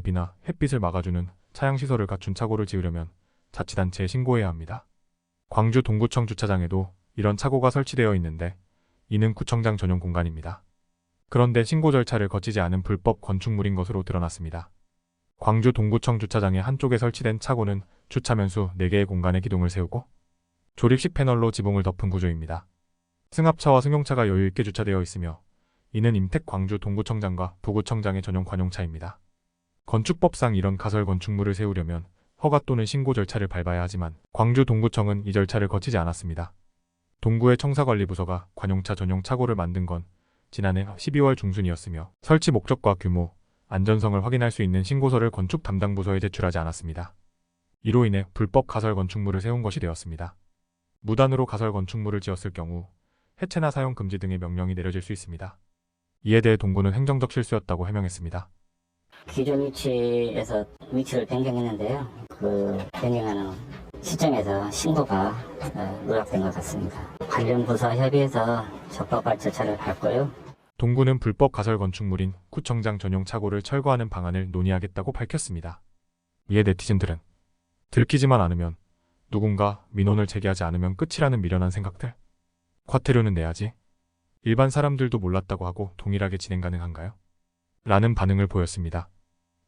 비나 햇빛을 막아주는 차양시설을 갖춘 차고를 지으려면 자치단체에 신고해야 합니다. 광주 동구청 주차장에도 이런 차고가 설치되어 있는데 이는 구청장 전용 공간입니다. 그런데 신고 절차를 거치지 않은 불법 건축물인 것으로 드러났습니다. 광주 동구청 주차장의 한쪽에 설치된 차고는 주차면수 4개의 공간에 기둥을 세우고 조립식 패널로 지붕을 덮은 구조입니다. 승합차와 승용차가 여유 있게 주차되어 있으며 이는 임택 광주 동구청장과 부구청장의 전용 관용차입니다. 건축법상 이런 가설 건축물을 세우려면 허가 또는 신고 절차를 밟아야 하지만 광주 동구청은 이 절차를 거치지 않았습니다. 동구의 청사관리부서가 관용차 전용 차고를 만든 건 지난해 12월 중순이었으며 설치 목적과 규모, 안전성을 확인할 수 있는 신고서를 건축 담당 부서에 제출하지 않았습니다. 이로 인해 불법 가설 건축물을 세운 것이 되었습니다. 무단으로 가설 건축물을 지었을 경우 해체나 사용 금지 등의 명령이 내려질 수 있습니다. 이에 대해 동구는 행정적 실수였다고 해명했습니다. 기존 위치에서 위치를 변경했는데요. 그 변경하는 시점에서 신고가 어, 누락된 것 같습니다. 관련 부서 협의해서 적법할 절차를 밟고요. 동구는 불법 가설 건축물인 구청장 전용 차고를 철거하는 방안을 논의하겠다고 밝혔습니다. 이에 네티즌들은 들키지만 않으면 누군가 민원을 제기하지 않으면 끝이라는 미련한 생각들. 과태료는 내야지. 일반 사람들도 몰랐다고 하고 동일하게 진행 가능한가요? 라는 반응을 보였습니다.